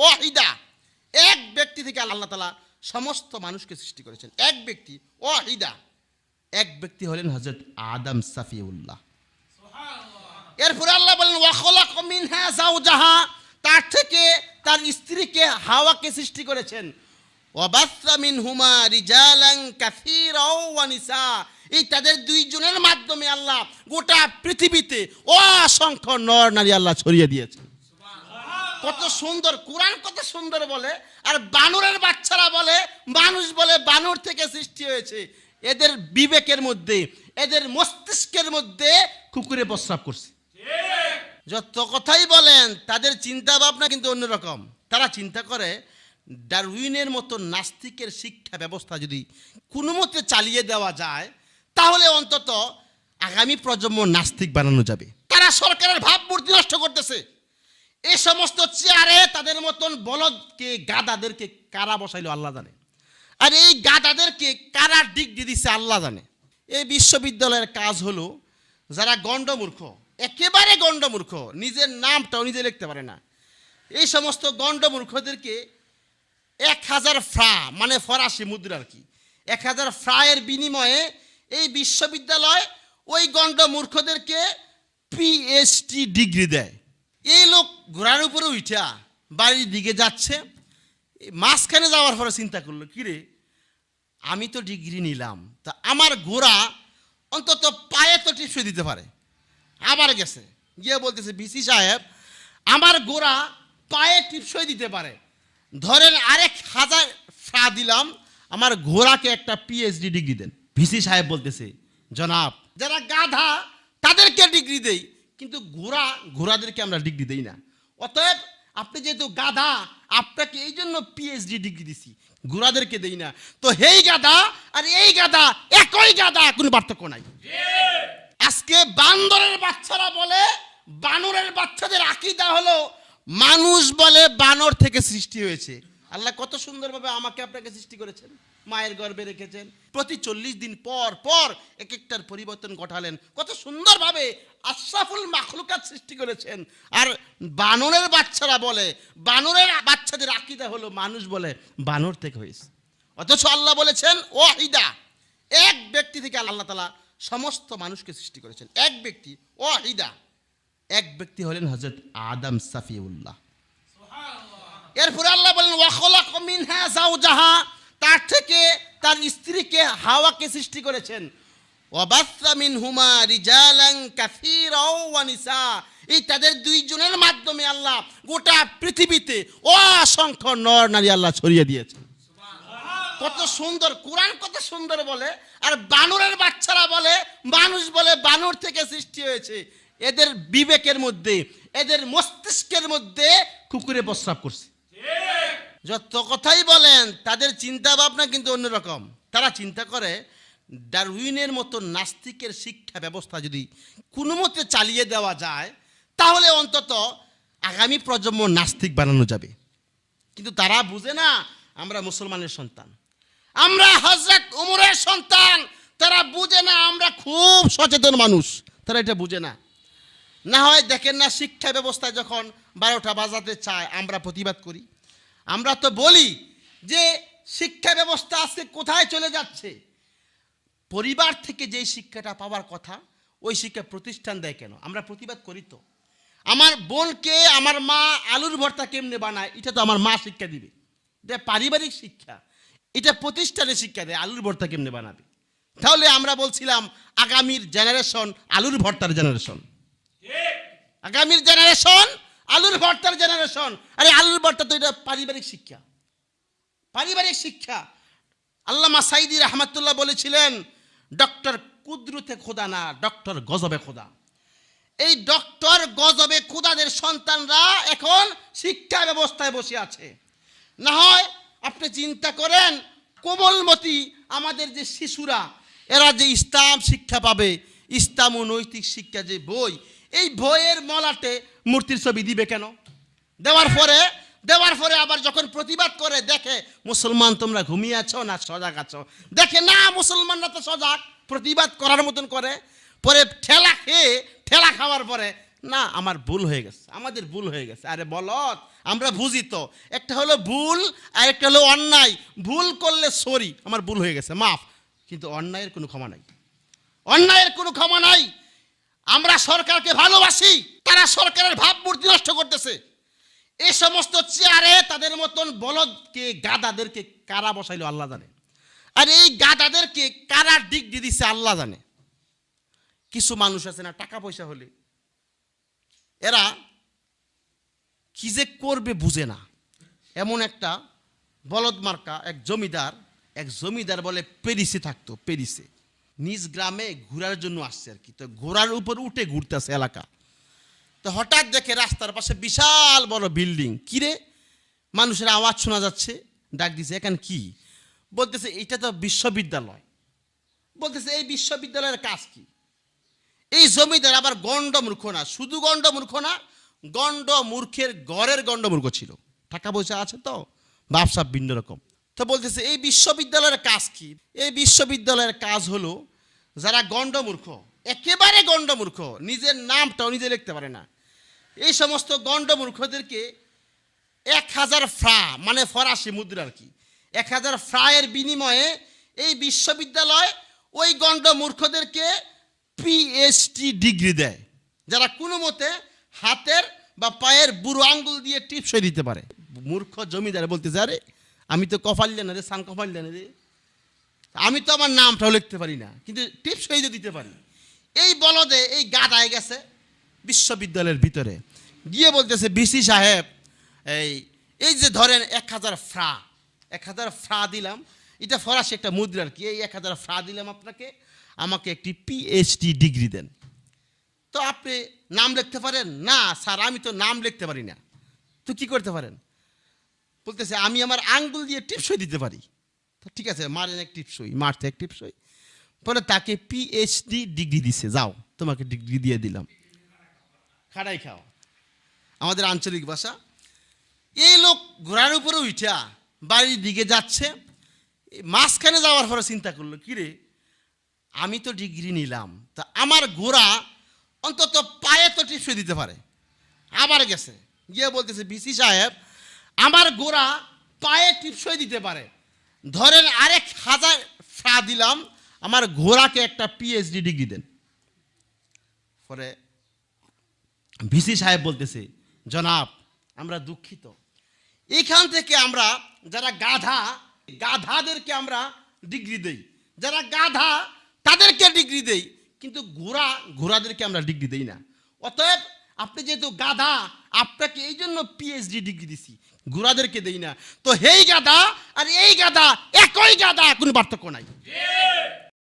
ওয়াহিদা। এক ব্যক্তি থেকে আল্লাহ তালা সমস্ত মানুষকে সৃষ্টি করেছেন। এক ব্যক্তি ওয়াহিদা। এক ব্যক্তি হলেন হজরত আদম সাফিউল্লাহ। এরপরে আল্লাহ বলেন ওয়াখলাক মিনহা জাওজাহা তার থেকে তার স্ত্রীকে হাওয়াকে সৃষ্টি করেছেন। ওয়াবাসা মিনহুমা রিজালান কাসীরাও ওয়া নিসা। এই তাদের দুইজনের মাধ্যমে আল্লাহ গোটা পৃথিবীতে অসংখ্য নর নারী আল্লাহ ছড়িয়ে দিয়েছেন। কত সুন্দর কোরআন কত সুন্দর বলে আর বানরের বাচ্চারা বলে মানুষ বলে বানর থেকে সৃষ্টি হয়েছে। এদের বিবেকের মধ্যে এদের মস্তিষ্কের মধ্যে কুকুরে প্রস্রাব করছে। যত কথাই বলেন তাদের চিন্তা ভাবনা কিন্তু অন্যরকম। তারা চিন্তা করে ডারউইনের মতো নাস্তিকের শিক্ষা ব্যবস্থা যদি কোনো মতে চালিয়ে দেওয়া যায় তাহলে অন্তত আগামী প্রজন্ম নাস্তিক বানানো যাবে। তারা সরকারের ভাবমূর্তি নষ্ট করতেছে। এই সমস্ত চেয়ারে তাদের মতন বলদকে, গাদাদেরকে কারা বসাইলো আল্লাহ জানে। আর এই গাদাদেরকে কারা ডিগ্রি দিচ্ছে আল্লাহ জানে। এই বিশ্ববিদ্যালয়ের কাজ হলো যারা গণ্ডমূর্খ, একেবারে গণ্ডমূর্খ, নিজের নামটাও নিজে লিখতে পারে না। এই সমস্ত গণ্ডমূর্খদেরকে এক হাজার ফ্রা মানে ফরাসি মুদ্রা আর কি, এক হাজার ফ্রায়ের বিনিময়ে এই বিশ্ববিদ্যালয় ওই গণ্ড মূর্খদেরকে পিএইচডি ডিগ্রি দেয়। এই লোক ঘোড়ার উপরে উঠা বাড়ির দিকে যাচ্ছে, মাঝখানে যাওয়ার পরে চিন্তা করল কিরে আমি তো ডিগ্রি নিলাম। তা আমার ঘোড়া অন্তত পায়ে তো টিপসই দিতে পারে। আবার গেছে, গিয়ে বলতেছে বিসি সাহেব, আমার গোড়া পায়ে টিপসই দিতে পারে। ধরেন আরেক হাজার ফ্রা দিলাম, আমার ঘোড়াকে একটা পিএইচডি ডিগ্রি দেন। ভিসি সাহেব বলতেছে, জনাব, যারা গাধা তাদেরকে ডিগ্রি দেই, কিন্তু ঘোড়া, ঘোড়াদেরকে আমরা ডিগ্রি দেই না। অতএব আপনি যেহেতু গাধা, আপনাকে এই জন্য পিএইচডি ডিগ্রি দিছি। গুড়াদেরকে দেই না। তো হেই গাদা আর এই গাদা একই গাদা কোনো পার্থক্য নাই। আজকে বান্দরের বাচ্চারা বলে, বানরের বাচ্চাদের আকিদা হলো, মানুষ বলে বানর থেকে সৃষ্টি হয়েছে। আল্লাহ কত সুন্দরভাবে আমাকে আপনাকে সৃষ্টি করেছেন, মায়ের গর্ভে রেখেছেন। প্রতি চল্লিশ দিন পর পর এক একটার পরিবর্তন ঘটালেন। কত সুন্দরভাবে আশরাফুল মাখলুকাত সৃষ্টি করেছেন। আর বানরের বাচ্চারা বলে, বানরের বাচ্চাদের আকিদা হলো মানুষ বলে, বানর থেকে হয়েছে। অথচ আল্লাহ বলেছেন, ওয়াহিদা, এক ব্যক্তি থেকে আল্লাহ তালা সমস্ত মানুষকে সৃষ্টি করেছেন। এক ব্যক্তি, ওয়াহিদা। এক ব্যক্তি হলেন হজরত আদম সাফিউল্লাহ। এরপরে আল্লাহ বলেন ওয়াখলাক মিনহা জাওজাহা তার থেকে তার স্ত্রীকে হাওয়াকে সৃষ্টি করেছেন। ওয়াবাসা মিনহুমা রিজালান কাসীরাও ওয়া নিসা এই তাদের দুইজনের মাধ্যমে আল্লাহ গোটা পৃথিবীতে অসংখ্য নর নারী আল্লাহ ছড়িয়ে দিয়েছেন। কত সুন্দর কোরআন কত সুন্দর বলে আর বানরের বাচ্চারা বলে মানুষ বলে বানর থেকে সৃষ্টি হয়েছে। এদের বিবেকের মধ্যে এদের মস্তিষ্কের মধ্যে কুকুরে প্রস্রাব করছে। যত কথাই বলেন, তাদের চিন্তা ভাবনা কিন্তু অন্যরকম। তারা চিন্তা করে, ডারউইনের মতো নাস্তিকের শিক্ষা ব্যবস্থা যদি কোনো মতে চালিয়ে দেওয়া যায়, তাহলে অন্তত আগামী প্রজন্ম নাস্তিক বানানো যাবে। কিন্তু তারা বুঝে না, আমরা মুসলমানের সন্তান। আমরা হজরত উমরের সন্তান, তারা বুঝে না, আমরা খুব সচেতন মানুষ। তারা এটা বুঝে না। না হয় দেখেন না শিক্ষা ব্যবস্থায় যখন বারোটা বাজাতে চায়, আমরা প্রতিবাদ করি। আমরা তো বলি যে শিক্ষা ব্যবস্থা আজকে কোথায় চলে যাচ্ছে? পরিবার থেকে যেই শিক্ষাটা পাওয়ার কথা, ওই শিক্ষা প্রতিষ্ঠান দেয় কেন? আমরা প্রতিবাদ করি তো। আমার বোনকে, আমার মা আলুর ভর্তা কেমনে বানায়, এটা তো আমার মা শিক্ষা দিবে। এটা পারিবারিক শিক্ষা। এটা প্রতিষ্ঠানে শিক্ষা দেয়, আলুর ভর্তা কেমনে বানাবে? তাহলে আমরা বলছিলাম, আগামীর জেনারেশন আলুর ভর্তার জেনারেশন আগামীর জেনারেশন আলুর ভর্তার জেনারেশন আরে আলুর ভর্তা তো এটা পারিবারিক শিক্ষা। পারিবারিক শিক্ষা। আল্লামা সাইদি রহমাতুল্লাহ বলেছিলেন, ডক্টর কুদরতে খোদা না, ডক্টর গজবে খোদা এই ডক্টর গজবে খোদাদের সন্তানরা এখন শিক্ষা ব্যবস্থায় বসে আছে। না হয় আপনি চিন্তা করেন, কোমলমতি আমাদের যে শিশুরা, এরা যে ইসলাম শিক্ষা পাবে, ইসলাম ও নৈতিক শিক্ষা যে বই এই বইয়ের মলাটে মূর্তির ছবি দিবে কেন? দেওয়ার পরে দেওয়ার পরে আবার যখন প্রতিবাদ করে, দেখে মুসলমান তোমরা ঘুমিয়ে আছো না সজাগ আছো? দেখে না, মুসলমানরা তো সজাগ। প্রতিবাদ করার মতন করে। পরে ঠেলা খেয়ে, ঠেলা খাওয়ার পরে, না, আমার ভুল হয়ে গেছে, আমাদের ভুল হয়ে গেছে। আরে বলত আমরা বুঝি তো। একটা হলো ভুল, আর একটা হলো অন্যায়। ভুল করলে সরি, আমার ভুল হয়ে গেছে, মাফ। কিন্তু অন্যায়ের কোনো ক্ষমা নাই। অন্যায়ের কোনো ক্ষমা নাই। আমরা সরকারকে ভালোবাসি, তারা সরকারের ভাবমূর্তি নষ্ট করতেছে। এই সমস্ত চেয়ারে তাদের মতন বলদকে, গাদাদেরকে কারা বসাইলো আল্লাহ জানে। আর এই গাদাদেরকে কারা ডিগ্রি দিছে আল্লাহ জানে। কিছু মানুষ আছে না, টাকা পয়সা হলে। এরা কি যে করবে বুঝে না। এমন একটা বলদ মার্কা, এক জমিদার এক জমিদার বলে পেরিসে থাকতো, পেরিসে। নিজ গ্রামে ঘোরার জন্য আসছে আর কি। তো ঘোড়ার উপর উঠে ঘুরতেছে এলাকা। তো হঠাৎ দেখে রাস্তার পাশে বিশাল বড় বিল্ডিং। কিরে মানুষের আওয়াজ শোনা যাচ্ছে। ডাক দিছে, এখানে কি? বলতেছে এটা তো বিশ্ববিদ্যালয়। বলতেছে, এই বিশ্ববিদ্যালয়ের কাজ কি? এই জমিদার আবার গণ্ড মূর্খ না, শুধু গণ্ড মূর্খ না গণ্ড মূর্খের গড়ের গণ্ড মূর্খ ছিল। টাকা পয়সা আছে তো ব্যবসা ভিন্ন রকম। তো বলতেছে, এই বিশ্ববিদ্যালয়ের কাজ কি? এই বিশ্ববিদ্যালয়ের কাজ হলো যারা গণ্ড মূর্খ একেবারে গণ্ড মূর্খ নিজের নামটাও নিজে লিখতে পারে না। এই সমস্ত গণ্ড মূর্খদেরকে এক হাজার ফ্রা মানে ফরাসি মুদ্রা আর কি, এক হাজার ফ্রায়ের বিনিময়ে এই বিশ্ববিদ্যালয় ওই গণ্ড মূর্খদেরকে পিএইচডি ডিগ্রি দেয়, যারা কোনো মতে হাতের বা পায়ের বুড়ো আঙ্গুল দিয়ে টিপসই দিতে পারে। মূর্খ জমিদার বলতে আরে আমি তো কপাল্লে না রে সান কপাল্লে না রে। আমি তো আমার নামটাও লিখতে পারি না, কিন্তু টিপসই তো দিতে পারি। এই বলদে, এই গাদায় গেছে বিশ্ববিদ্যালয়ের ভিতরে। গিয়ে বলতেছে বিসি সাহেব, এই এই যে ধরেন এক হাজার ফ্রা, এক হাজার ফ্রা দিলাম, এটা ফরাসি একটা মুদ্রা আর কি, এই এক হাজার ফ্রা দিলাম আপনাকে, আমাকে একটি পিএইচডি ডিগ্রি দেন। তো আপনি নাম লিখতে পারেন? না, স্যার, আমি তো নাম লিখতে পারি না। তো কি করতে পারেন? বলতেছে, আমি আমার আঙ্গুল দিয়ে টিপসই দিতে পারি। ঠিক আছে, মারেন এক টিপসই, মারতে এক টিপসই। পরে তাকে পিএইচডি ডিগ্রি দিছে, যাও, তোমাকে ডিগ্রি দিয়ে দিলাম। খাড়াই খাও। আমাদের আঞ্চলিক ভাষা, এই লোক ঘোড়ার উপরে উঠা বাড়ির দিকে যাচ্ছে। মাঝখানে যাওয়ার পরে চিন্তা করল কিরে আমি তো ডিগ্রি নিলাম, তা আমার ঘোড়া অন্তত পায়ে তো টিপসই দিতে পারে। আবার গেছে, গিয়ে বলতেছে, বিসি সাহেব আমার গোড়া পায়ে টিপসই দিতে পারে। ধরেন আরেক হাজার ফ্রা দিলাম, আমার ঘোড়াকে একটা পিএইচডি ডিগ্রি দেন। পরে ভিসি সাহেব বলতেছে, জনাব, আমরা দুঃখিত। এখান থেকে আমরা যারা গাধা, গাধাদেরকে আমরা ডিগ্রি দেই। যারা গাধা, তাদেরকে ডিগ্রি দেই। কিন্তু ঘোড়া, ঘোড়াদেরকে আমরা ডিগ্রি দেই না। অতএব আপনি যেহেতু গাধা, আপনাকে এই জন্য পিএইচডি ডিগ্রি দিছি। গুড়াদেরকে দেই না। তো হেই গাধা আর এই গাধা, একই গাধা, কোনো পার্থক্য নাই।